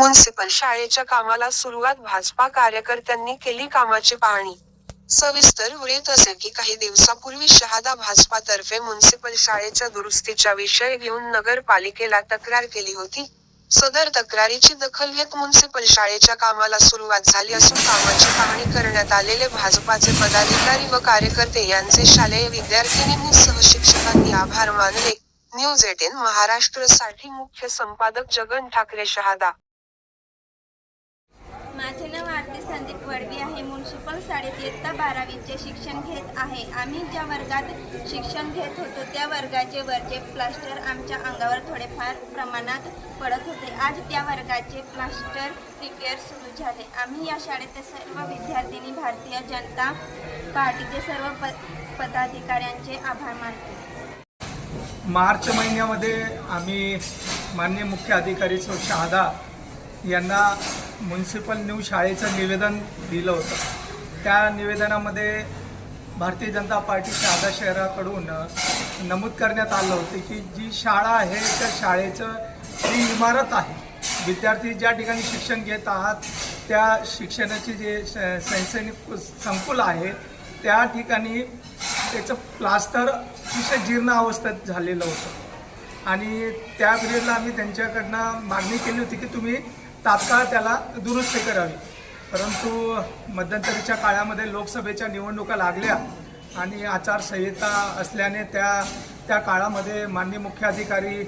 Municipal शाळेच्या कामाला सुरुवात भाजपा कार्यकर्त्यांनी केली कामाची पाहणी. सविस्तर वृत्त असे की काही दिवसापूर्वी शहादा भाजपातर्फे म्युन्सिपल शाळेच्या दुरुस्तीचा विषय घेऊन नगरपालिकेला तक्रार केली होती. सदर तक्रारीची दखल घेत म्युन्सिपल शाळेच्या कामाला सुरुवात झाली असून कामाची पाहणी करण्यात आलेले भाजपाचे पदाधिकारी व कार्यकर्ते यांचे शालेय विद्यार्थिनींनी सहशिक्षकांनी आभार मानले. न्यूज एटीन महाराष्ट्रसाठी मुख्य संपादक जगन ठाकरे शहादा. वडवी आहे. म्युन्सिपल शाळेत इयत्ता बारावीचे शिक्षण घेत आहे. आम्ही ज्या वर्गात शिक्षण घेत होतो त्या वर्गाचे वरचे प्लास्टर आमच्या अंगावर थोडेफार प्रमाणात पडत होते. आज त्या वर्गाचे प्लास्टर रिपेअर सुरू झाले. आम्ही या शाळेत सर्व विद्यार्थिनी भारतीय जनता पार्टीचे सर्व प पदाधिकाऱ्यांचे आभार मानतो. मार्च महिन्यामध्ये आम्ही मान्य मुख्य अधिकारी शहादा यांना म्युन्सिपल न्यू शाळेचं निवेदन दिलं होतं. त्या निवेदनामध्ये भारतीय जनता पार्टी शहादा शहराकडून नमूद करण्यात आलं होतं की जी शाळा आहे त्या शाळेचं जी इमारत आहे. विद्यार्थी ज्या ठिकाणी शिक्षण घेत आहात त्या शिक्षणाची जे श- शैक्षणिक संकुल आहे त्या ठिकाणी त्याचं प्लास्टर अतिशय जीर्ण अवस्थेत झालेलं होतं. आणि त्या पिरियडला आम्ही त्यांच्याकडनं मागणी केली होती की तुम्ही तात्काळ त्याला दुरुस्ती करावी. परंतु मध्यंतरीच्या काळामध्ये लोकसभेच्या निवडणुका लागल्या आणि आचारसंहिता असल्याने त्या त्या काळामध्ये माननीय मुख्य अधिकारी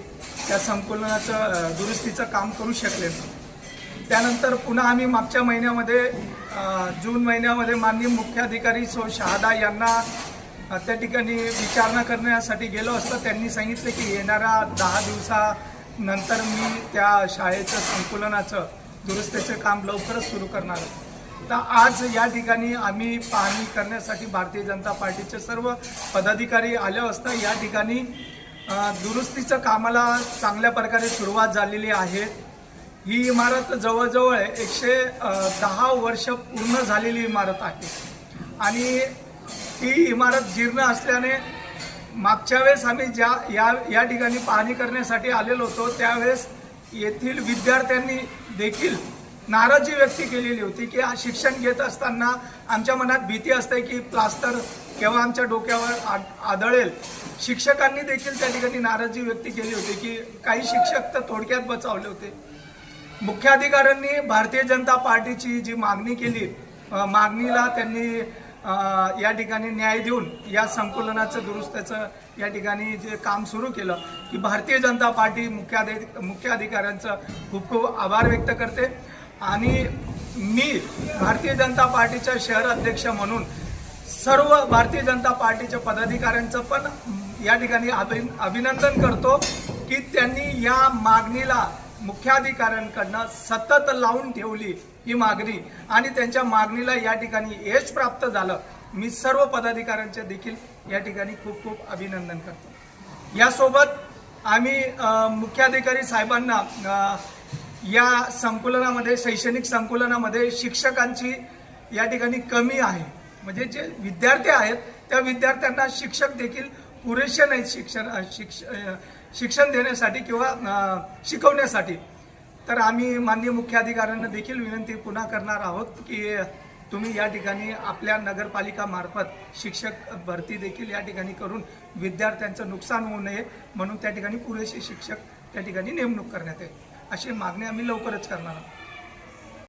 त्या संकुलनाचं दुरुस्तीचं काम करू शकले त्यानंतर पुन्हा आम्ही मागच्या महिन्यामध्ये जून महिन्यामध्ये माननीय मुख्याधिकारी सो शहादा यांना त्या ठिकाणी विचारणा करण्यासाठी गेलो असता. त्यांनी सांगितले की येणाऱ्या दहा नंतर मी त्या शाळेचं संकुलनाचं दुरुस्तीचं काम लवकरच सुरू करणार आहे. तर आज या ठिकाणी आम्ही पाहणी करण्यासाठी भारतीय जनता पार्टीचे सर्व पदाधिकारी आले असता या ठिकाणी दुरुस्तीचं कामाला चांगल्या प्रकारे सुरुवात झालेली आहे ही इमारत जवळजवळ एकशे दहा वर्ष पूर्ण झालेली इमारत आहे आणि ती इमारत जीर्ण असल्याने मागच्या वेळेस आम्ही ज्या या या ठिकाणी पाहणी करण्यासाठी आलेलो होतो त्यावेळेस येथील विद्यार्थ्यांनी देखील नाराजी व्यक्त केलेली होती की शिक्षण घेत असताना आमच्या मनात भीती असते की प्लास्टर केव्हा आमच्या डोक्यावर आदळेल. शिक्षकांनी देखील त्या ठिकाणी नाराजी व्यक्त केली होती की काही शिक्षक तर थोडक्यात बचावले होते. मुख्याधिकाऱ्यांनी भारतीय जनता पार्टीची जी मागणी केली मागणीला त्यांनी या ठिकाणी न्याय देऊन या संकुलनाचं दुरुस्तीचं या ठिकाणी जे काम सुरू केलं की भारतीय जनता पार्टी मुख्याधि मुख्याधिकाऱ्यांचं खूप खूप आभार व्यक्त करते. आणि मी भारतीय जनता पार्टीचा शहर अध्यक्ष म्हणून सर्व भारतीय जनता पार्टीच्या पदाधिकाऱ्यांचं पण या ठिकाणी अभि अभिनंदन करतो की त्यांनी या मागणीला मुख्याधिकाऱ्यांकडनं सतत लावून ठेवली ही मागणी. आणि त्यांच्या मागणीला या ठिकाणी यश प्राप्त झालं. मी सर्व पदाधिकाऱ्यांचे देखील या ठिकाणी खूप खूप अभिनंदन करतो. यासोबत आम्ही मुख्याधिकारी साहेबांना या संकुलनामध्ये शैक्षणिक संकुलनामध्ये शिक्षकांची या ठिकाणी कमी आहे. म्हणजे जे विद्यार्थी आहेत त्या विद्यार्थ्यांना शिक्षक देखील पुरेसे नाहीत शिक्षण शिक्ष शिक्षण देण्यासाठी किंवा शिकवण्यासाठी. तर आम्ही माननीय मुख्याधिकाऱ्यांना देखील विनंती पुन्हा करणार आहोत की तुम्ही या ठिकाणी आपल्या नगरपालिकामार्फत शिक्षक भरती देखील या ठिकाणी करून विद्यार्थ्यांचं नुकसान होऊ नये म्हणून त्या ठिकाणी पुरेसे शिक्षक त्या ठिकाणी नेमणूक करण्यात येईल. अशी मागणी आम्ही लवकरच करणार आहोत.